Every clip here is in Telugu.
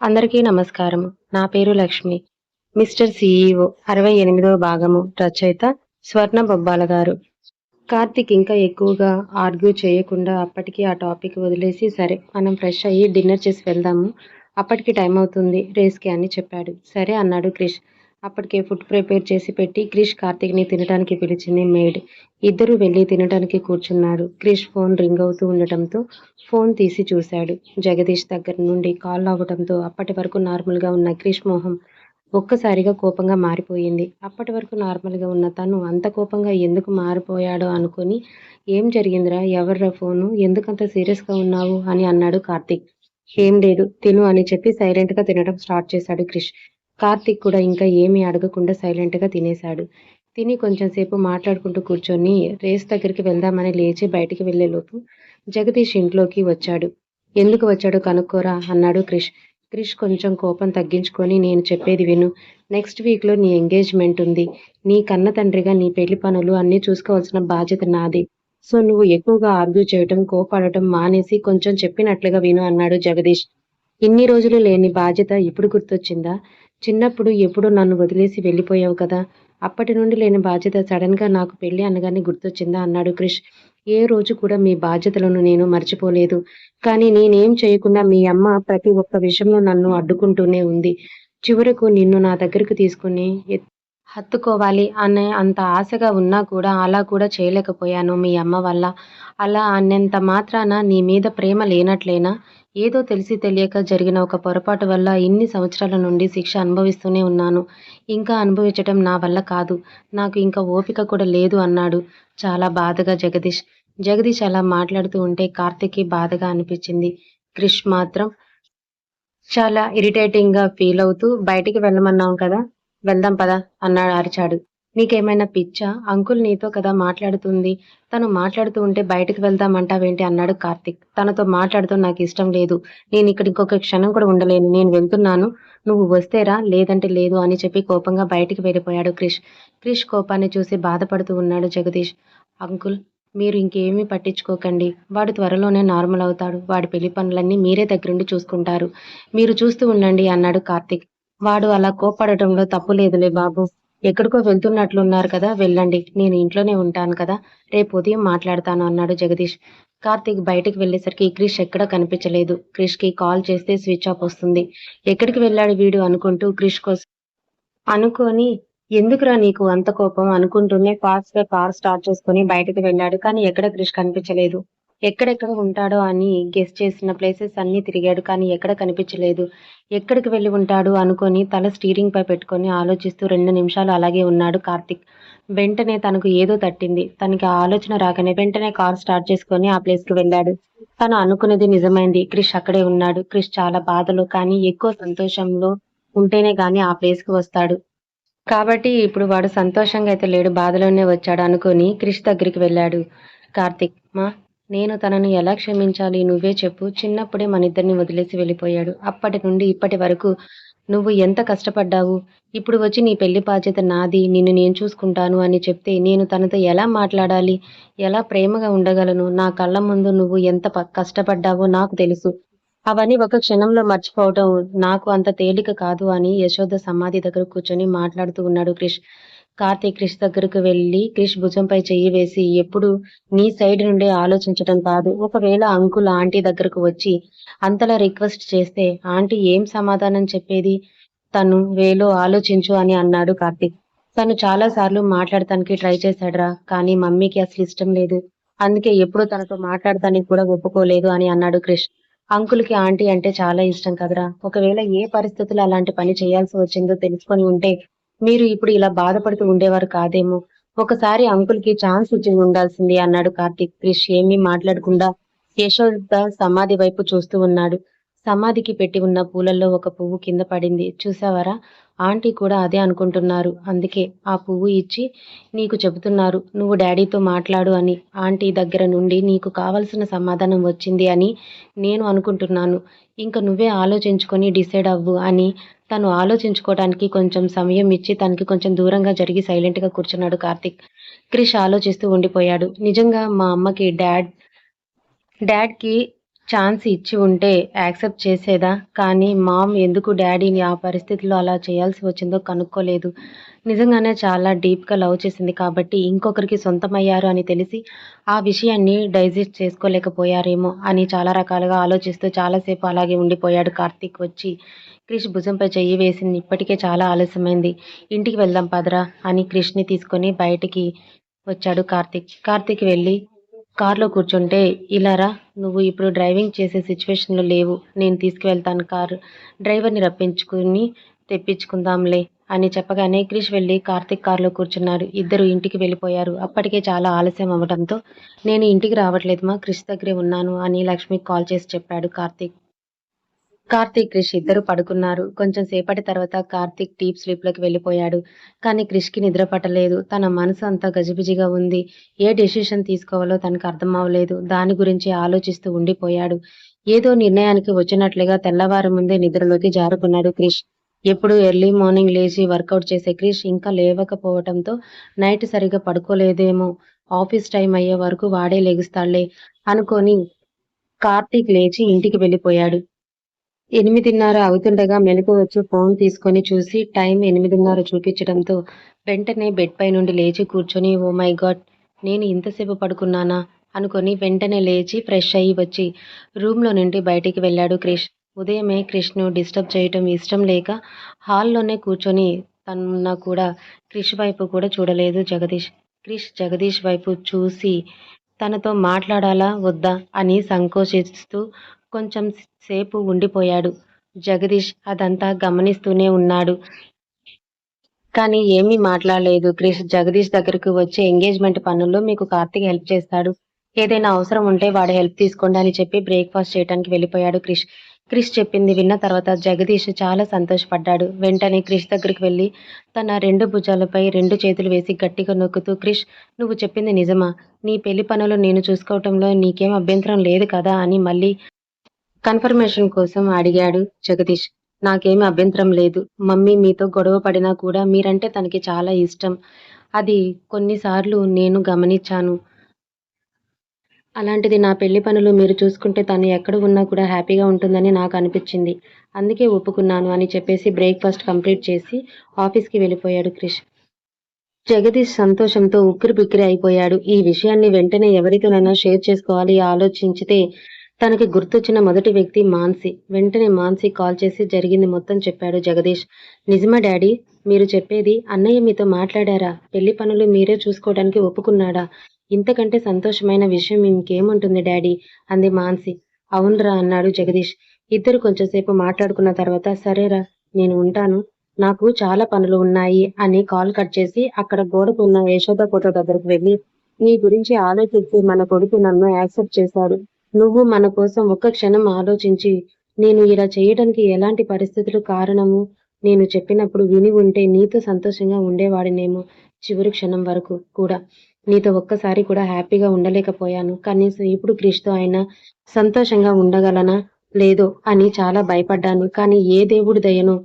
అందరికీ నమస్కారం. నా పేరు లక్ష్మి. మిస్టర్ సిఇఓ అరవై ఎనిమిదవ భాగము రచయిత స్వర్ణ బొబ్బాల గారు. కార్తిక్ ఇంకా ఎక్కువగా ఆర్గ్యూ చేయకుండా అప్పటికి ఆ టాపిక్ వదిలేసి సరే మనం ఫ్రెష్ అయ్యి డిన్నర్ చేసి వెళ్దాము. అప్పటికి టైం అవుతుంది రేస్కి అని చెప్పాడు. సరే అన్నాడు క్రిష్. అప్పటికే ఫుడ్ ప్రిపేర్ చేసి పెట్టి క్రిష్ కార్తీక్ని తినడానికి పిలిచింది మేడ్. ఇద్దరు వెళ్ళి తినడానికి కూర్చున్నారు. క్రిష్ ఫోన్ రింగ్ అవుతూ ఉండటంతో ఫోన్ తీసి చూశాడు. జగదీష్ దగ్గర నుండి కాల్ అవ్వడంతో అప్పటి వరకు నార్మల్గా ఉన్న క్రిష్ మొహం ఒక్కసారిగా కోపంగా మారిపోయింది. అప్పటి వరకు నార్మల్గా ఉన్న తను అంత కోపంగా ఎందుకు మారిపోయాడో అనుకొని ఏం జరిగిందిరా? ఎవర్రా ఫోను? ఎందుకంత సీరియస్గా ఉన్నావు? అని అన్నాడు కార్తిక్. ఏం లేదు తిను అని చెప్పి సైలెంట్గా తినడం స్టార్ట్ చేశాడు క్రిష్. కార్తిక్ కూడా ఇంకా ఏమీ అడగకుండా సైలెంట్గా తినేశాడు. తిని కొంచెం సేపు మాట్లాడుకుంటూ కూర్చొని రేస్ దగ్గరికి వెళ్దామని లేచి బయటికి వెళ్ళేలోపు జగదీష్ ఇంట్లోకి వచ్చాడు. ఎందుకు వచ్చాడో కనుక్కోరా అన్నాడు క్రిష్. క్రిష్ కొంచెం కోపం తగ్గించుకొని నేను చెప్పేది విను. నెక్స్ట్ వీక్లో నీ ఎంగేజ్మెంట్ ఉంది. నీ కన్న తండ్రిగా నీ పెళ్ళి పనులు అన్నీ చూసుకోవాల్సిన బాధ్యత నాది. సో నువ్వు ఎక్కువగా ఆర్గ్యూ చేయటం కోపాడటం మానేసి కొంచెం చెప్పినట్లుగా విను అన్నాడు జగదీష్. ఇన్ని రోజులు లేని బాధ్యత ఇప్పుడు గుర్తొచ్చిందా? చిన్నప్పుడు ఎప్పుడో నన్ను వదిలేసి వెళ్ళిపోయావు కదా. అప్పటి నుండి లేని బాధ్యత సడన్గా నాకు పెళ్ళి అనగానే గుర్తొచ్చిందా? అన్నాడు క్రిష్. ఏ రోజు కూడా మీ బాధ్యతలను నేను మర్చిపోలేదు. కానీ నేనేం చేయకుండా మీ అమ్మ ప్రతి ఒక్క విషయంలో నన్ను అడ్డుకుంటూనే ఉంది. చివరకు నిన్ను నా దగ్గరకు తీసుకుని హత్తుకోవాలి అనే అంత ఆశగా ఉన్నా కూడా అలా కూడా చేయలేకపోయాను మీ అమ్మ వల్ల. అలా అన్నంత మాత్రాన నీ మీద ప్రేమ లేనట్లేనా? ఏదో తెలిసి తెలియక జరిగిన ఒక పొరపాటు వల్ల ఇన్ని సంవత్సరాల నుండి శిక్ష అనుభవిస్తూనే ఉన్నాను. ఇంకా అనుభవించటం నా వల్ల కాదు. నాకు ఇంకా ఓపిక కూడా లేదు అన్నాడు చాలా బాధగా జగదీష్. జగదీష్ అలా మాట్లాడుతూ ఉంటే కార్తిక్కి బాధగా అనిపించింది. క్రిష్ మాత్రం చాలా ఇరిటేటింగ్గా ఫీల్ అవుతూ బయటికి వెళ్ళమన్నాం కదా వెళ్దాం పదా అన్నాడు అరిచాడు. నీకేమైనా పిచ్చా? అంకుల్ నీతో కదా మాట్లాడుతుంది. తను మాట్లాడుతూ ఉంటే బయటకు వెళ్దామంటావేంటి అన్నాడు కార్తిక్. తనతో మాట్లాడుతూ నాకు ఇష్టం లేదు. నేను ఇక్కడ ఇంకొక క్షణం కూడా ఉండలేను. నేను వెళ్తున్నాను. నువ్వు వస్తేరా? లేదంటే లేదు అని చెప్పి కోపంగా బయటికి వెళ్ళిపోయాడు క్రిష్. క్రిష్ కోపాన్ని చూసి బాధపడుతూ ఉన్నాడు జగదీష్. అంకుల్ మీరు ఇంకేమీ పట్టించుకోకండి. వాడు త్వరలోనే నార్మల్ అవుతాడు. వాడి పెళ్ళి పనులన్నీ మీరే దగ్గరుండి చూసుకుంటారు. మీరు చూస్తూ ఉండండి అన్నాడు కార్తిక్. వాడు అలా కోపడటంలో తప్పు లేదులే బాబు. ఎక్కడికో వెళ్తున్నట్లున్నారు కదా వెళ్ళండి. నేను ఇంట్లోనే ఉంటాను కదా. రేపు ఉదయం మాట్లాడతాను అన్నాడు జగదీష్. కార్తీక్ బయటికి వెళ్ళేసరికి క్రిష్ ఎక్కడ కనిపించలేదు. క్రిష్కి కాల్ చేస్తే స్విచ్ ఆఫ్ వస్తుంది. ఎక్కడికి వెళ్ళాడు వీడు అనుకుంటూ క్రిష్ కోసం అనుకొని ఎందుకురా నీకు అంత కోపం? అనుకుంటూనే ఫాస్ట్గా కార్ స్టార్ట్ చేసుకుని బయటకు వెళ్ళాడు. కానీ ఎక్కడ క్రిష్ కనిపించలేదు. ఎక్కడెక్కడ ఉంటాడో అని గెస్ చేసిన ప్లేసెస్ అన్ని తిరిగాడు కానీ ఎక్కడ కనిపించలేదు. ఎక్కడికి వెళ్ళి ఉంటాడు అనుకొని తల స్టీరింగ్ పై పెట్టుకొని ఆలోచిస్తూ రెండు నిమిషాలు అలాగే ఉన్నాడు కార్తిక్. వెంటనే తనకు ఏదో తట్టింది. తనకి ఆ ఆలోచన రాగానే వెంటనే కార్ స్టార్ట్ చేసుకొని ఆ ప్లేస్కి వెళ్ళాడు. తను అనుకునేది నిజమైంది. క్రిష్ అక్కడే ఉన్నాడు. క్రిష్ చాలా బాధలో కానీ ఎక్కువ సంతోషంలో ఉంటేనే కానీ ఆ ప్లేస్కి వస్తాడు. కాబట్టి ఇప్పుడు వాడు సంతోషంగా అయితే లేడు బాధలోనే వచ్చాడు అనుకొని క్రిష్ దగ్గరికి వెళ్ళాడు. కార్తిక్ మా నేను తనని ఎలా క్షమించాలి నువ్వే చెప్పు. చిన్నప్పుడే మన ఇద్దరిని వదిలేసి వెళ్ళిపోయాడు. అప్పటి నుండి ఇప్పటి వరకు నువ్వు ఎంత కష్టపడ్డావు? ఇప్పుడు వచ్చి నీ పెళ్ళి బాధ్యత నాది నిన్ను నేను చూసుకుంటాను అని చెప్తే నేను తనతో ఎలా మాట్లాడాలి? ఎలా ప్రేమగా ఉండగలను? నా కళ్ళ ముందు నువ్వు ఎంత కష్టపడ్డావో నాకు తెలుసు. అవన్నీ ఒక క్షణంలో మర్చిపోవడం నాకు అంత తేలిక కాదు అని యశోద సమాధి దగ్గర కూర్చొని మాట్లాడుతూ ఉన్నాడు క్రిష్. కార్తీక్ క్రిష్ దగ్గరకు వెళ్ళి క్రిష్ భుజంపై చెయ్యి వేసి ఎప్పుడు నీ సైడ్ నుండే ఆలోచించడం కాదు. ఒకవేళ అంకుల్ ఆంటీ దగ్గరకు వచ్చి అంతలా రిక్వెస్ట్ చేస్తే ఆంటీ ఏం సమాధానం చెప్పేది? తను వేలో ఆలోచించు అని అన్నాడు కార్తీక్. తను చాలా సార్లు మాట్లాడటానికి ట్రై చేశాడురా కానీ మమ్మీకి అసలు ఇష్టం లేదు. అందుకే ఎప్పుడు తనతో మాట్లాడటానికి కూడా ఒప్పుకోలేదు అని అన్నాడు క్రిష్ అంకుల్కి ఆంటీ అంటే చాలా ఇష్టం కదరా. ఒకవేళ ఏ పరిస్థితుల్లో అలాంటి పని చేయాల్సి వచ్చిందో తెలుసుకొని ఉంటే మీరు ఇప్పుడు ఇలా బాధపడుతూ ఉండేవారు కాదేమో. ఒకసారి అంకుల్కి ఛాన్స్ ఇచ్చి ఉండాల్సింది అన్నాడు కార్తీక్. క్రిష్ ఏమీ మాట్లాడకుండా యశోద సమాధి వైపు చూస్తూ ఉన్నాడు. సమాధికి పెట్టి ఉన్న పూలల్లో ఒక పువ్వు కింద పడింది. చూసావరా ఆంటీ కూడా అదే అనుకుంటున్నారు. అందుకే ఆ పువ్వు ఇచ్చి నీకు చెబుతున్నారు. నువ్వు డాడీతో మాట్లాడు అని. ఆంటీ దగ్గర నుండి నీకు కావలసిన సమాధానం వచ్చింది అని నేను అనుకుంటున్నాను. ఇంకా నువ్వే ఆలోచించుకొని డిసైడ్ అవ్వు అని. తను ఆలోచించుకోవడానికి కొంచెం సమయం ఇచ్చి తనకి కొంచెం దూరంగా జరిగి సైలెంట్గా కూర్చున్నాడు కార్తిక్. క్రిష్ ఆలోచిస్తూ ఉండిపోయాడు. నిజంగా మా అమ్మకి డాడ్ డాడ్కి ఛాన్స్ ఇచ్చి ఉంటే యాక్సెప్ట్ చేసేదా? కానీ మామ్ ఎందుకు డాడీని ఆ పరిస్థితిలో అలా చేయాల్సి వచ్చిందో కనుక్కోలేదు. నిజంగానే చాలా డీప్గా లవ్ చేసింది కాబట్టి ఇంకొకరికి సొంతమయ్యారు అని తెలిసి ఆ విషయాన్ని డైజెస్ట్ చేసుకోలేకపోయారేమో అని చాలా రకాలుగా ఆలోచిస్తూ చాలాసేపు అలాగే ఉండిపోయాడు కార్తీక్ వచ్చి క్రిష్ భుజంపై చెయ్యి వేసింది. ఇప్పటికే చాలా ఆలస్యమైంది. ఇంటికి వెళ్దాం పదరా? అని క్రిష్ని తీసుకొని బయటికి వచ్చాడు కార్తీక్. కార్తీక్ వెళ్ళి కార్లో కూర్చుంటే ఇలారా నువ్వు ఇప్పుడు డ్రైవింగ్ చేసే సిచ్యువేషన్లో లేవు నేను తీసుకువెళ్తాను కారు డ్రైవర్ని రప్పించుకుని తెప్పించుకుందాంలే అని చెప్పగానే క్రిష్ వెళ్ళి కార్తిక్ కారులో కూర్చున్నారు. ఇద్దరు ఇంటికి వెళ్ళిపోయారు. అప్పటికే చాలా ఆలస్యం అవ్వడంతో నేను ఇంటికి రావట్లేదు మా క్రిష్ దగ్గరే ఉన్నాను అని లక్ష్మికి కాల్ చేసి చెప్పాడు కార్తిక్. కార్తీక్ క్రిష్ ఇద్దరు పడుకున్నారు. కొంచెం సేపటి తర్వాత కార్తీక్ డీప్ స్లీప్లోకి వెళ్ళిపోయాడు. కానీ క్రిష్కి నిద్ర పట్టలేదు. తన మనసు అంతా గజిబిజిగా ఉంది. ఏ డెసిషన్ తీసుకోవాలో తనకు అర్థం అవ్వలేదు. దాని గురించి ఆలోచిస్తూ ఉండిపోయాడు. ఏదో నిర్ణయానికి వచ్చినట్లుగా తెల్లవారు ముందే నిద్రలోకి జారుకున్నాడు క్రిష్. ఎప్పుడు ఎర్లీ మార్నింగ్ లేచి వర్కౌట్ చేసే క్రిష్ ఇంకా లేవకపోవటంతో నైట్ సరిగా పడుకోలేదేమో. ఆఫీస్ టైం అయ్యే వరకు వాడే లెగుస్తాడులే అనుకొని కార్తీక్ లేచి ఇంటికి వెళ్ళిపోయాడు. ఎనిమిదిన్నర అవుతుండగా మెలకు వచ్చి ఫోన్ తీసుకొని చూసి టైం ఎనిమిదిన్నర చూపించడంతో వెంటనే బెడ్ పై నుండి లేచి కూర్చొని ఓ మై గాడ్ నేను ఇంతసేపు పడుకున్నానా? అనుకొని వెంటనే లేచి ఫ్రెష్ అయ్యి వచ్చి రూమ్లో నుండి బయటికి వెళ్ళాడు క్రిష్. ఉదయమే క్రిష్ను డిస్టర్బ్ చేయటం ఇష్టం లేక హాల్లోనే కూర్చొని తనున్నా కూడా క్రిష్ వైపు కూడా చూడలేదు జగదీష్. క్రిష్ జగదీష్ వైపు చూసి తనతో మాట్లాడాలా వద్దా? అని సంకోచిస్తూ కొంచెం సేపు ఉండిపోయాడు. జగదీష్ అదంతా గమనిస్తూనే ఉన్నాడు. కానీ ఏమీ మాట్లాడలేదు. క్రిష్ జగదీష్ దగ్గరకు వచ్చే ఎంగేజ్మెంట్ పనుల్లో మీకు కార్తీక్ హెల్ప్ చేస్తాడు. ఏదైనా అవసరం ఉంటే వాడు హెల్ప్ తీసుకోండి అని చెప్పి బ్రేక్ఫాస్ట్ చేయడానికి వెళ్ళిపోయాడు క్రిష్. క్రిష్ చెప్పింది విన్న తర్వాత జగదీష్ చాలా సంతోషపడ్డాడు. వెంటనే క్రిష్ దగ్గరికి వెళ్ళి తన రెండు భుజాలపై రెండు చేతులు వేసి గట్టిగా నొక్కుతూ క్రిష్ నువ్వు చెప్పింది నిజమా? నీ పెళ్ళి పనులు నేను చూసుకోవటంలో నీకేం అభ్యంతరం లేదు కదా? అని మళ్ళీ కన్ఫర్మేషన్ కోసం అడిగాడు జగదీష్. నాకేమి అభ్యంతరం లేదు. మమ్మీ మీతో గొడవ పడినా కూడా మీరంటే తనకి చాలా ఇష్టం. అది కొన్నిసార్లు నేను గమనించాను. అలాంటిది నా పెళ్ళి పనులు మీరు చూసుకుంటే తను ఎక్కడ ఉన్నా కూడా హ్యాపీగా ఉంటుందని నాకు అనిపించింది. అందుకే ఒప్పుకున్నాను అని చెప్పేసి బ్రేక్ఫాస్ట్ కంప్లీట్ చేసి ఆఫీస్కి వెళ్ళిపోయాడు క్రిష్. జగదీష్ సంతోషంతో ఉక్కిరి బిక్కిరి అయిపోయాడు. ఈ విషయాన్ని వెంటనే ఎవరితోనైనా షేర్ చేసుకోవాలి ఆలోచించితే తనకి గుర్తొచ్చిన మొదటి వ్యక్తి మాన్సి. వెంటనే మాన్సి కాల్ చేసి జరిగింది మొత్తం చెప్పాడు జగదీష్. నిజమా డాడీ? మీరు చెప్పేది అన్నయ్య మీతో మాట్లాడారా? పెళ్ళి పనులు మీరే చూసుకోవడానికి ఒప్పుకున్నాడా? ఇంతకంటే సంతోషమైన విషయం ఇంకేముంటుంది డాడీ? అంది మాన్సి. అవునరా అన్నాడు జగదీష్. ఇద్దరు కొంచెంసేపు మాట్లాడుకున్న తర్వాత సరేరా నేను ఉంటాను. నాకు చాలా పనులు ఉన్నాయి అని కాల్ కట్ చేసి అక్కడ గోడకున్న యశోద ఫోటో దగ్గరకు వెళ్ళి నీ గురించి ఆలోచిస్తే మన కొడుకు నన్ను యాక్సెప్ట్ చేశాడు. నువ్వు మన కోసం ఒక్క క్షణం ఆలోచించి నేను ఇలా చేయడానికి ఎలాంటి పరిస్థితులు కారణము? నేను చెప్పినప్పుడు విని ఉంటే నీతో సంతోషంగా ఉండేవాడినేమో చివరి క్షణం వరకు కూడా. నీతో ఒక్కసారి కూడా హ్యాపీగా ఉండలేకపోయాను. కనీసం ఇప్పుడు క్రిష్తో అయినా సంతోషంగా ఉండగలనా? లేదో అని చాలా భయపడ్డాను. కానీ ఏ దేవుడి దయను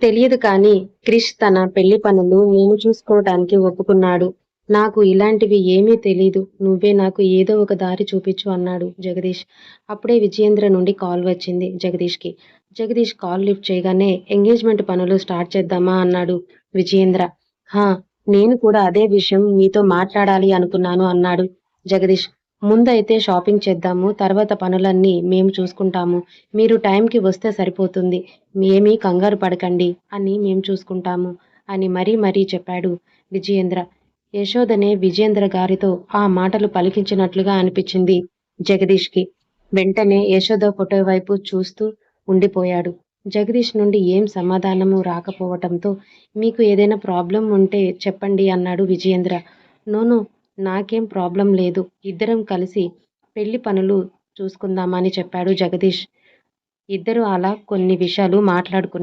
తెలియదు కానీ క్రిష్ తన పెళ్ళి పనులు నేను చూసుకోవడానికి ఒప్పుకున్నాడు. నాకు ఇలాంటివి ఏమీ తెలీదు. నువ్వే నాకు ఏదో ఒక దారి చూపించు అన్నాడు జగదీష్. అప్పుడే విజయేంద్ర నుండి కాల్ వచ్చింది జగదీష్కి. జగదీష్ కాల్ లిఫ్ట్ చేయగానే ఎంగేజ్మెంట్ పనులు స్టార్ట్ చేద్దామా అన్నాడు విజయేంద్ర. హా నేను కూడా అదే విషయం మీతో మాట్లాడాలి అనుకున్నాను అన్నాడు జగదీష్. ముందైతే షాపింగ్ చేద్దాము తర్వాత పనులన్నీ మేము చూసుకుంటాము. మీరు టైంకి వస్తే సరిపోతుంది. మేమీ కంగారు పడకండి అని మేము చూసుకుంటాము అని మరీ మరీ చెప్పాడు విజయేంద్ర. యశోదనే విజేంద్ర గారితో ఆ మాటలు పలికించినట్లుగా అనిపించింది జగదీష్కి. వెంటనే యశోద ఫోటో వైపు చూస్తూ ఉండిపోయాడు. జగదీష్ నుండి ఏం సమాధానము రాకపోవటంతో మీకు ఏదైనా ప్రాబ్లం ఉంటే చెప్పండి అన్నాడు విజయేంద్ర నోను నాకేం ప్రాబ్లం లేదు. ఇద్దరం కలిసి పెళ్ళి పనులు చూసుకుందామని చెప్పాడు జగదీష్. ఇద్దరు అలా కొన్ని విషయాలు మాట్లాడుకున్నారు